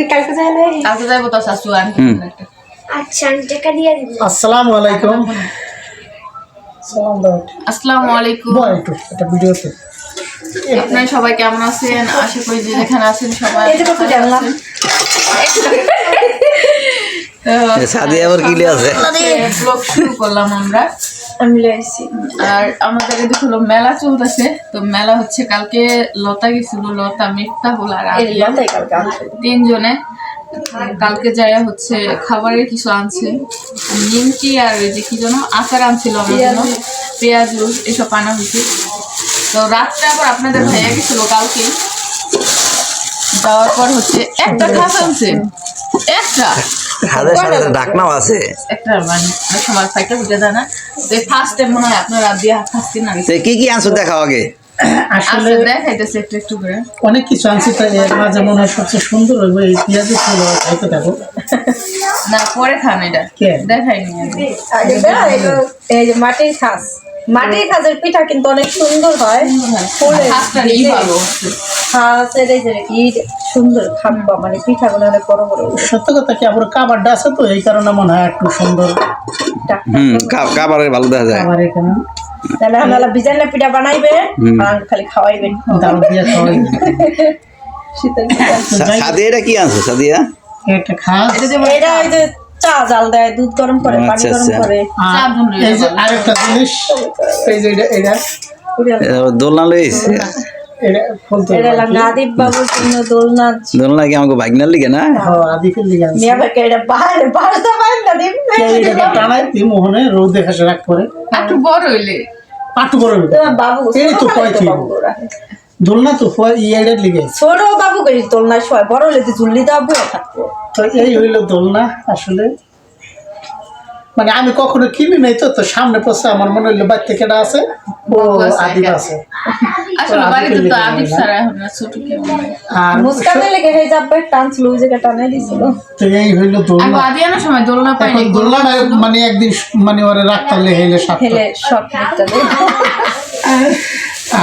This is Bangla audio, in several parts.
তুই কালকে যাই না কালকে যাইবো তো শাশু আনতে। আচ্ছা আমি টাকা দিয়ে দিব। আসসালামু আলাইকুম। সালাম দাও আসসালামু আলাইকুম। বল একটু একটা ভিডিওতে। আপনারা সবাই কেমন আছেন? আশা করি যে যেখানে আছেন সবাই এটা কত জানলাম। সাদিয়া আবার কিলে আছে। ব্লগ শুরু করলাম আমরা আমি আর আমাদের এদিকে হলো মেলা চলতেছে। তো মেলা হচ্ছে কালকে লতা গেছিল লতা মিথ্যা আর তিনজনে। কালকে যাই হচ্ছে খাবারের কিছু আনছে। নিমকি আর ওই যে কি যেন আচার আনছিল আমার জন্য। পেঁয়াজ। রুস এসব আনা হয়েছে। তো রাত্রে আবার আপনাদের ভাইয়া গেছিল কালকে। যাওয়ার পর হচ্ছে একটা খাস আনছে। একটা? হাজার সাথে ডাকনাও আছে। একটা মানে অনেক ফাইটা বুঝে যায় না। তো ফার্স্ট টাইম মনে হয় আপনার রাত ফার্স্ট দিন আগে কি কি আনছো দেখাও আগে? আসলে দেখাইতেছে একটু একটু করে। অনেক কিছু আনছি তো এর মাঝে মনে হয় সবচেয়ে সুন্দর হইব এই পেঁয়াজের ফুল খাইতে থাকো না পরে খান এটা। কে? দেখাইনি এই যে মাটির খাস। মাটির খাসের পিঠা কিন্তু অনেক সুন্দর হয়। সুন্দর মানে পিঠাগুলো অনেক বড় বড়। সত্য কথা কি কাবারটা আছে তো এই কারণে মনে হয় একটু সুন্দর। ভালো দেখা যায়। তাহলে আপনারা পিঠা বানাইবে আর খালি খাওয়াইবেন। সাদিয়া এটা কি আনছো সাদিয়া? খাস। এটা যে এটা যে চা জাল দেয় দুধ গরম করে পানি আচ্ছা, গরম আচ্ছা। করে। এই যে আরেকটা জিনিস এই যে এটা এটা। এটা দোলনা জন্য দোলনা। দোলনা কি আমাকে ভাগনার লিগে না? মোহনে রোদ দেখা রাখ করে। একটু বড় হইলে। পাটু বড় হইবে। বাবু এই তো কয়। দোলনা তো ফয় ইয়ারের লিগে ছোট বাবু দোলনা সবাই বড় হলে তো ঝুল্লি দেওয়া বয়ে থাকতো তো এই হইল দোলনা আসলে। মানে আমি কখনো কিনি নাই তো তো সামনে পড়ছে আমার মনে হইল বাচ্চা কেটা আছে ও আছে, আদিব আছে। আসলে তো বাড়িতে তো আদিব। ছাড়া ছোট আর মুস্কানে লেগে হয়ে যাবে টানছিল ওই জায়গা টানে দিছিল। তো এই হইল আমি দোলনা আদিয়ানোর সময় দোলনা পাইনি এখন দোলনাটা মানে একদিন মানে ওরে রাখতালে হেলে দেয়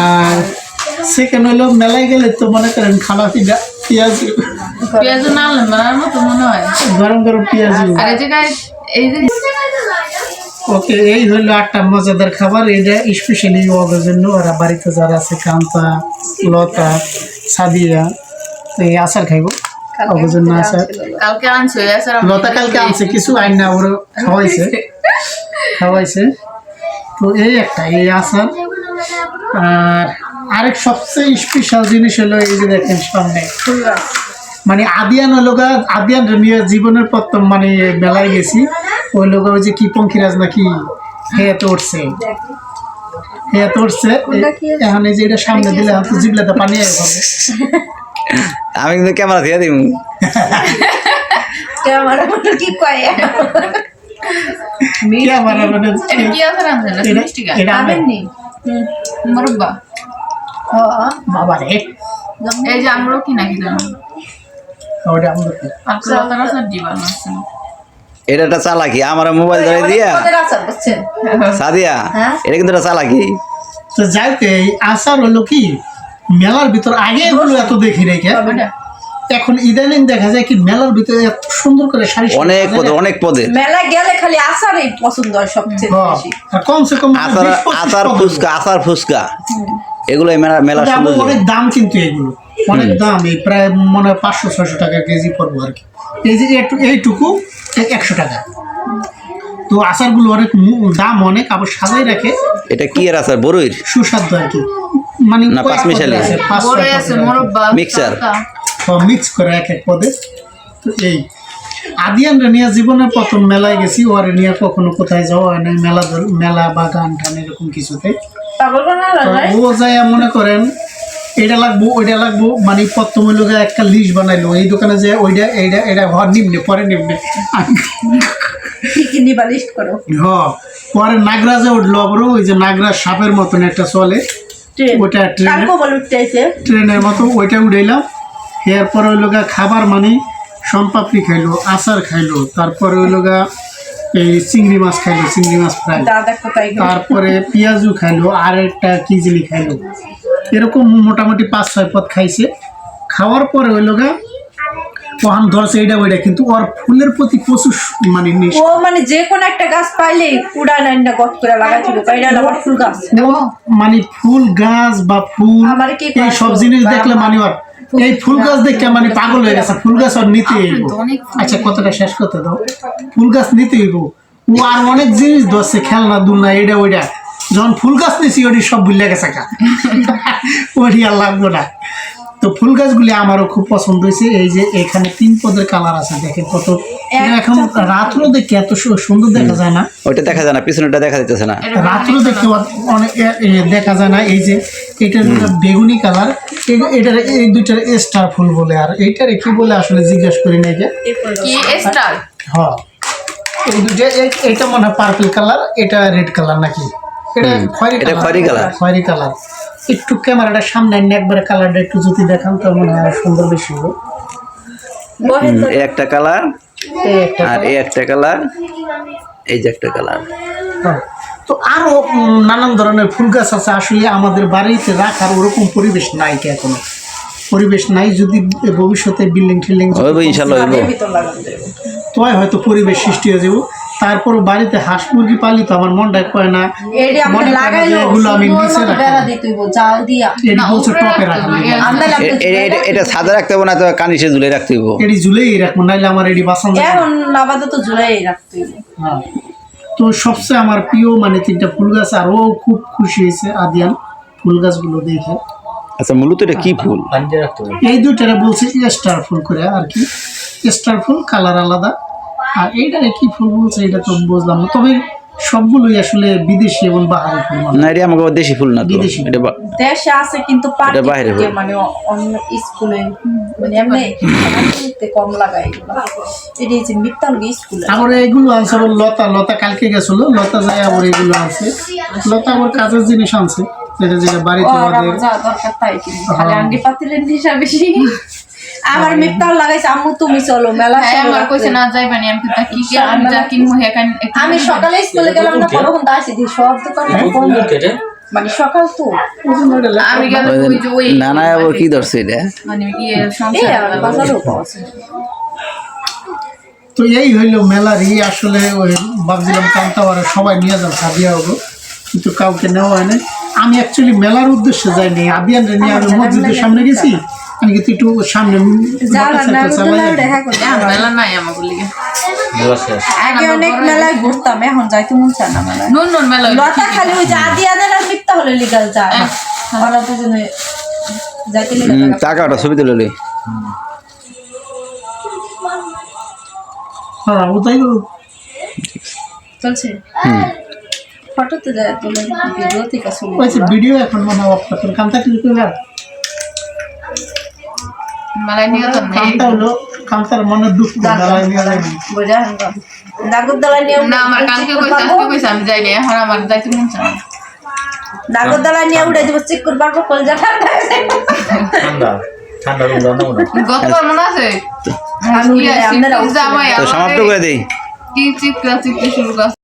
আর সেকেন্ড হইল মেলায় গেলে তো মনে করেন খানা পিঠা পেঁয়াজ। পেঁয়াজ না আনলেন বানার মতো মনে হয়। গরম গরম পেঁয়াজ। আর এই জায়গায় এই যে ওকে এই হইল একটা মজাদার খাবার এটা স্পেশালি ওদের জন্য ওরা বাড়িতে যারা আছে কান্তা লতা সাদিয়া তো এই আচার খাইবো। ওদের জন্য আচার। কালকে আনছো লতা কালকে আনছে কিছু আইন না ওরা খাওয়াইছে। খাওয়াইছে। তো এই একটা এই আচার। আর আরেক সবচেয়ে স্পেশাল জিনিস হলো এই যে দেখেন সামনে। মানে আদিয়ান গা আদিয়ান নিয়ে জীবনের প্রথম মানে মেলায় গেছি। ওই লোক ওই যে কি পঙ্খিরাজ নাকি? হেয়ে তো উঠছে। হেয়ে তো উঠছে এখন এই যে এটা সামনে দিলে এখন তো জিবলাতে পানি আয় হবে আমি কিন্তু ক্যামেরা দিয়ে দিব মতো কি কয়? কি আমার মানে এটা গাছ। এটা মুরব্বা। বাবা রে এই যে আমরাও কি নাকি জানো ওটা আমাদের কালকে লতার আচার দিবার আছে। এটা একটা চালাকি আমার মোবাইল ধরে দিয়া। সাদিয়া হ্যাঁ? এটা কিন্তু একটা চালাকি। তো হলো কি মেলার ভিতর আগে এগুলো এত দেখি রেখে এখন ইদানিং দেখা যায় কি মেলার ভিতরে এত সুন্দর করে শাড়ি অনেক পদে অনেক পদে। মেলায় গেলে খালি আচারই পছন্দ হয় সবচেয়ে হ্যাঁ, বেশি। কমসে কম আচার 20 25 আচার ফুচকা আচার ফুচকা। এগুলো মেলা মেলা সুন্দর অনেক দাম কিন্তু এগুলো। অনেক দাম এই প্রায় মনে হয় পাঁচশো ছয়শো টাকা কেজি পড়ব আর কি। এই যে একটু এইটুকু একশো টাকা। তো আচারগুলো অনেক দাম অনেক আবার সাজাই রাখে। এটা কি এর আচার? বড়ইর সুস্বাদু আর কি। মানে না, কয়েক পাঁচমিশালি। আছে, পাঁচ ছয় আর Mixer। মিক্স করে এক এক পদে। তো এই আদিয়ানরা নিয়ে জীবনের প্রথম মেলায় গেছি ওরে নিয়ে কখনো কোথায় যাওয়া হয় না মেলা মেলা বা গান টান এরকম কিছুতে। ও যায় মনে করেন এটা লাগবো ওইটা লাগবো মানে প্রথম লোক একটা লিস্ট বানাইলো এই দোকানে যে ওইটা এইটা এটা হর নিম্নে পরে নিম্নে। হ পরে নাগরাজে উঠল আবার ওই যে নাগরাজ সাপের মতন একটা চলে। ওটা ট্রেন ট্রেনের মতো ওইটা উঠাইলাম। এরপর ওই লোকা খাবার মানে সম্পাপড়ি খাইলো আচার খাইলো তারপরে ওই লোকা এই চিংড়ি মাছ খাইলো চিংড়ি মাছ ফ্রাই। তারপরে পেঁয়াজু খাইলো আর একটা কিজলি খাইলো। এরকম মোটামুটি পাঁচ ছয় পদ খাইছে। খাওয়ার পরে ওই লোকা ওহান ধরছে এইটা ওইটা কিন্তু ওর ফুলের প্রতি প্রচুর মানে। ও মানে যে কোনো একটা গাছ পাইলেই কুড়া নাই গত করে লাগাই দিব এটা আমার ফুল গাছ। মানে ফুল গাছ বা ফুল এই সব জিনিস দেখলে মানে ওর এই ফুল গাছ দেখে মানে পাগল হয়ে গেছে। ফুল গাছ আর নিতে। আচ্ছা কতটা শেষ করতে দাও। ফুল গাছ নিতে হইব। ও আর অনেক জিনিস ধরছে খেলনা দুলনা এটা ওইটা যখন ফুল গাছ নিছি ওটি সব বুঝলে গেছে কা ওটি আর লাগবো না। তো ফুল গাছগুলি আমারও খুব পছন্দ হয়েছে। এই যে এখানে তিন পদের কালার আছে দেখেন কত এটা এখন রাত্র দেখে এত সুন্দর দেখা যায় না। ওইটা দেখা যায় না পিছনেটা দেখা যাইতেছে না। রাত্র দেখতে অনেক দেখা যায় না। এই যে এটার বেগুনি কালার। এটার এই দুইটার স্টার ফুল বলে আর এইটারে কি বলে আসলে জিজ্ঞেস করি না যে কি স্টার? হ্যাঁ। এই দুইটা এইটা মনে হয় পার্পল কালার এটা রেড কালার নাকি? এটা খয়েরি এটা colour। খয়েরি কালার। একটু ক্যামেরাটা সামনে এনে একবারে কালারটা একটু যদি দেখান তো মনে হয় সুন্দর বেশি হবে। একটা কালার আর এই একটা কালার এই যে একটা কালার। হ্যাঁ। তো আরও নানান ধরনের ফুল গাছ আছে আসলে আমাদের বাড়িতে রাখার ওরকম পরিবেশ নাই কি এখনও। পরিবেশ নাই যদি ভবিষ্যতে বিল্ডিং টিল্ডিং ইনশাল্লাহ তোয় হয়তো পরিবেশ সৃষ্টি হয়ে যাব। তারপর বাড়িতে হাঁস মুরগি পালি তো আমার মনটা কয় না। মনে এগুলো আমি নিচে এটি হবে। সাদা রাখতে হবে না তো কানিসে ঝুলে রাখতে হইব? এটি ঝুলেই রাখব নাইলে আমার এটি বাসন। এখন আপাতত জুলাই রাখতে হইব। হ্যাঁ। তো সবচেয়ে আমার প্রিয় মানে তিনটা ফুল গাছ আর ও খুব খুশি হয়েছে আদিয়ান ফুল গাছগুলো দেখে। আচ্ছা মূলত এটা কি ফুল? এই দুইটারে বলছে স্টার ফুল করে আর কি? স্টার ফুল কালার আলাদা। আর এইটারে কি ফুল বলছে এটা তো বুঝলাম না। তবে সবগুলোই আসলে বিদেশি এবং বাহারি ফুল। না এটা আমাকে দেশি ফুল না বিদেশি। এটা বা- দেশে আছে কিন্তু এটা বাইরে মানে অন্য স্কুলে মানে এমনি কম লাগাই এটা হচ্ছে মিত্তাল স্কুলে। আবার এগুলো আনছে আবার লতা লতা কালকে গেছিল লতা যায় আবার এগুলো আনছে। লতা আবার কাজের জিনিস আনছে যেটা যেটা বাড়িতে আমাদের দরকার তাই খালি আন্ডি পাতিলের নেশা বেশি। আমার মিত্তাল লাগাইছে আম্মু তুমি চলো মেলা হ্যাঁ আমার কইছে। না যাইবানি আমি কিন্তু কি কি আমি যা কিনবো হেকান আমি সকালে স্কুলে গেলাম না তা আসি দিয়ে সব দোকান বন্ধ। মানে সকাল তো। আমি গেলে ওই যে ওই না না আবার কি ধরছে এটা? মানে এই সংসার আর পাওয়া তো এই হইল মেলারই আসলে ওই ভাবছিলাম কান্তাবারে সবাই নিয়ে যাব সাদিয়া হব। কিন্তু কাউকে নেওয়া হয় না আমি অ্যাকচুয়ালি মেলার উদ্দেশ্যে যাইনি আবিয়ান নিয়ে আমি মসজিদের সামনে গেছি? আমি কিন্তু একটু সামনে করতে মেলা নাই আগে অনেক মেলায় ঘুরতাম এখন যাইতে মন চায় না মেলায়। নুন নুন মেলা লতা খালি ওই যে আদি আদের আর মিথ্যা হলে লিগাল যায় ওরা দুজনে যাইতে লিগাল হুম, ছবি তুলে লই। হ্যাঁ ওটাই চলছে? হুম। ফটোতে যায় তোলে ভিডিও থেকে ভিডিও এখন মনে হয় অফ করতেন কামটা কি করবে মেলায় নিয়ে তো নেই। কামটা হলো কামটার মনে দুঃখ মেলায় নিয়ে যায়নি। বোঝা নাগরদোলা নিয়ে না আমার কালকে কইছে আজকে কইছে আমি যাইনি এখন আমার যাইতে মন চায় না। নাগরদোলা নিয়ে উড়ে দিব চিক করে পারব কলজা ঠান্ডা ঠান্ডা ঠান্ডা রুম রান্না মনে গতবার মনে আছে? আমি ইয়ে, আপনারা চিকন জামাই তো আমাকে সমাপ্ত করে দিই। কি চিকরা চিকতে শুরু করছে?